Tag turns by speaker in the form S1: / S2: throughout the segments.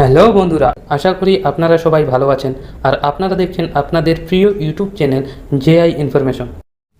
S1: Hello বন্ধুরা, আশা করি আপনারা সবাই ভালো আছেন আর আপনারা দেখছেন আপনাদের প্রিয় ইউটিউব চ্যানেল জেআই ইনফরমেশন।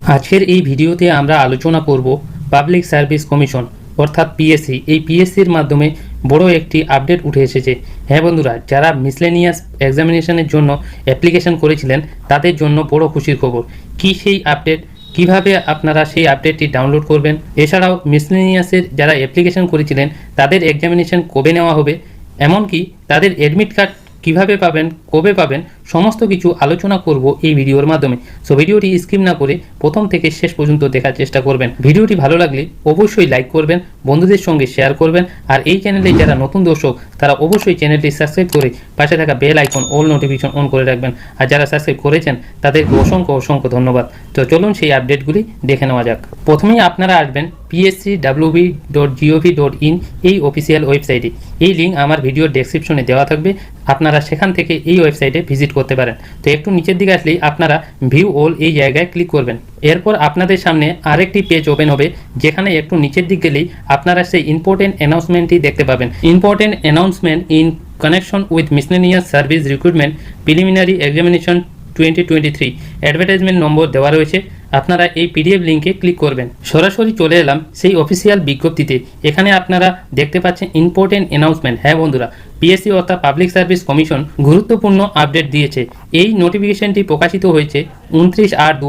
S1: আজকের এই ভিডিওতে আমরা আলোচনা করব পাবলিক সার্ভিস কমিশন, অর্থাৎ পিএসসি। এই পিএসসির মাধ্যমে বড় একটি আপডেট উঠে এসেছে। হ্যাঁ বন্ধুরা, যারা মিসলেনিয়াস এক্সামিনেশনের জন্য অ্যাপ্লিকেশন করেছিলেন, তাদের জন্য বড় খুশির খবর। কি সেই আপডেট কীভাবে আপনারা সেই আপডেটটি ডাউনলোড করবেন? এছাড়াও মিসলেনিয়াসের যারা অ্যাপ্লিকেশন করেছিলেন, তাদের এক্সামিনেশন কবে নেওয়া হবে? এমনকি তাদের অ্যাডমিট কার্ড কীভাবে পাবেন কবে পাবেন সমস্ত কিছু আলোচনা করব এই ভিডিওর মাধ্যমে। সো ভিডিওটি স্কিপ না করে প্রথম থেকে শেষ পর্যন্ত দেখার চেষ্টা করবেন। ভিডিওটি ভালো লাগলে অবশ্যই লাইক করবেন, বন্ধুদের সঙ্গে শেয়ার করবেন, আর এই চ্যানেলে যারা নতুন দর্শক, তারা অবশ্যই চ্যানেলটি সাবস্ক্রাইব করে পাশে থাকা bell icon all notification on করে রাখবেন। আর যারা সাবস্ক্রাইব করেছেন, তাদেরকে অসংখ্য অসংখ্য ধন্যবাদ। তো চলুন সেই আপডেটগুলি দেখে নেওয়া যাক। প্রথমেই আপনারা আসবেন PSC WB dot GOV dot in এই অফিসিয়াল ওয়েবসাইটে এই লিঙ্ক আমার ভিডিওর ডেসক্রিপশনে দেওয়া থাকবে। আপনারা সেখান থেকে এই ওয়েবসাইটে ভিজিট করতে পারেন। তো একটু নিচের দিকে আসলেই আপনারা ভিউ অল এই জায়গায় ক্লিক করবেন। এরপর আপনাদের সামনে আরেকটি পেজ ওপেন হবে, যেখানে একটু নিচের দিক গেলেই আপনারা সেই ইম্পর্টেন্ট অ্যানাউন্সমেন্টটি দেখতে পাবেন। Important announcement in connection with miscellaneous service recruitment preliminary examination twenty twenty three advertisement number দেওয়া রয়েছে। আপনারা এই পিডিএফ লিঙ্কে ক্লিক করবেন। সরাসরি চলে এলাম সেই অফিসিয়াল বিজ্ঞপ্তিতে। এখানে আপনারা দেখতে পাচ্ছেন ইম্পর্টেন্ট অ্যানাউন্সমেন্ট হ্যাঁ বন্ধুরা পিএসসি অর্থাৎ পাবলিক সার্ভিস কমিশন গুরুত্বপূর্ণ আপডেট দিয়েছে। এই নোটিফিকেশনটি প্রকাশিত হয়েছে উনত্রিশ আট দু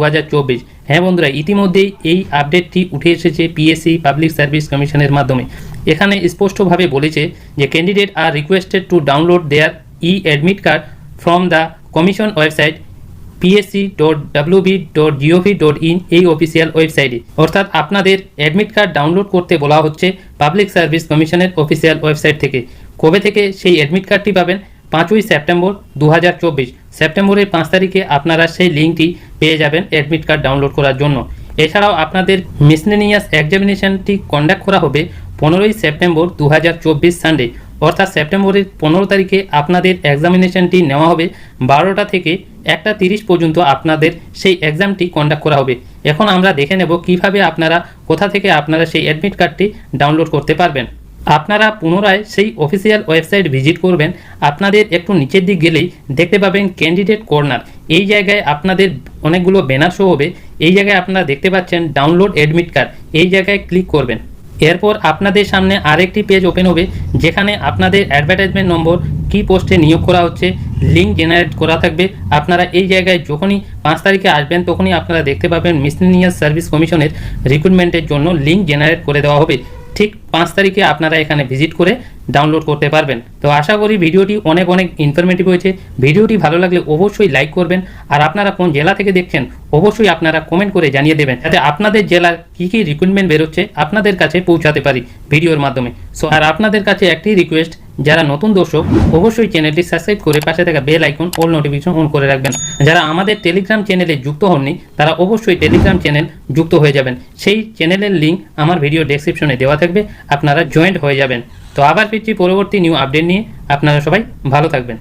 S1: হ্যাঁ বন্ধুরা, ইতিমধ্যেই এই আপডেটটি উঠে এসেছে পিএসসি পাবলিক সার্ভিস কমিশনের মাধ্যমে। এখানে স্পষ্টভাবে বলেছে যে candidate are requested to download their e admit card from the commission website PSC dot WB dot GOV dot in এই অফিসিয়াল ওয়েবসাইটে অর্থাৎ আপনাদের অ্যাডমিট কার্ড ডাউনলোড করতে বলা হচ্ছে পাবলিক সার্ভিস কমিশনের অফিসিয়াল ওয়েবসাইট থেকে। কবে থেকে সেই অ্যাডমিট কার্ডটি পাবেন? পাঁচই সেপ্টেম্বর দু হাজার চব্বিশ। সেপ্টেম্বরের পাঁচ তারিখে আপনারা সেই লিঙ্কটি পেয়ে যাবেন অ্যাডমিট কার্ড ডাউনলোড করার জন্য। এছাড়াও আপনাদের মিসলেনিয়াস এক্সামিনেশনটি কন্ডাক্ট করা হবে পনেরোই সেপ্টেম্বর দু হাজার চব্বিশ সানডে অর্থাৎ সেপ্টেম্বরের পনেরো তারিখে আপনাদের এক্সামিনেশনটি নেওয়া হবে। বারোটা থেকে একটা তিরিশ পর্যন্ত আপনাদের সেই এক্সামটি কন্ডাক্ট করা হবে। এখন আমরা দেখে নেব কীভাবে আপনারা কোথা থেকে আপনারা সেই অ্যাডমিট কার্ডটি ডাউনলোড করতে পারবেন। আপনারা পুনরায় সেই অফিসিয়াল ওয়েবসাইট ভিজিট করবেন। আপনাদের একটু নিচের দিক গেলেই দেখতে পাবেন ক্যান্ডিডেট কর্নার এই জায়গায় আপনাদের অনেকগুলো ব্যানার শো হবে। এই জায়গায় আপনারা দেখতে পাচ্ছেন ডাউনলোড অ্যাডমিট কার্ড এই জায়গায় ক্লিক করবেন। এরপর আপনাদের সামনে আরেকটি পেজ ওপেন হবে, যেখানে আপনাদের অ্যাডভার্টাইজমেন্ট নম্বর কী পোস্টে নিয়োগ করা হচ্ছে লিঙ্ক জেনারেট করা থাকবে। আপনারা এই জায়গায় যখনই পাঁচ তারিখে আসবেন, তখনই আপনারা দেখতে পাবেন মিসলিনিয়াস সার্ভিস কমিশনের রিক্রুটমেন্টের জন্য লিঙ্ক জেনারেট করে দেওয়া হবে। ঠিক পাঁচ তারিখে আপনারা এখানে ভিজিট করে ডাউনলোড করতে পারবেন। তো আশা করি ভিডিওটি অনেক অনেক ইনফরমেটিভ হয়েছে। ভিডিওটি ভালো লাগলে অবশ্যই লাইক করবেন। আর আপনারা কোন জেলা থেকে দেখছেন, অবশ্যই আপনারা কমেন্ট করে জানিয়ে দেবেন যাতে আপনাদের জেলার কী কী রিক্রুটমেন্ট বেরোচ্ছে আপনাদের কাছে পৌঁছাতে পারি ভিডিওর মাধ্যমে। সো আর আপনাদের কাছে একটি রিকোয়েস্ট যারা নতুন দর্শক, অবশ্যই চ্যানেলটি সাবস্ক্রাইব করে পাশে থাকা bell icon, all notification on করে রাখবেন। যারা আমাদের টেলিগ্রাম চ্যানেলে যুক্ত হননি, তারা অবশ্যই টেলিগ্রাম চ্যানেল যুক্ত হয়ে যাবেন। সেই চ্যানেলের লিঙ্ক আমার ভিডিও ডেসক্রিপশনে দেওয়া থাকবে, আপনারা জয়েন্ট হয়ে যাবেন। তো আবার ফিরছি পরবর্তী নিউ আপডেট নিয়ে। আপনারা সবাই ভালো থাকবেন।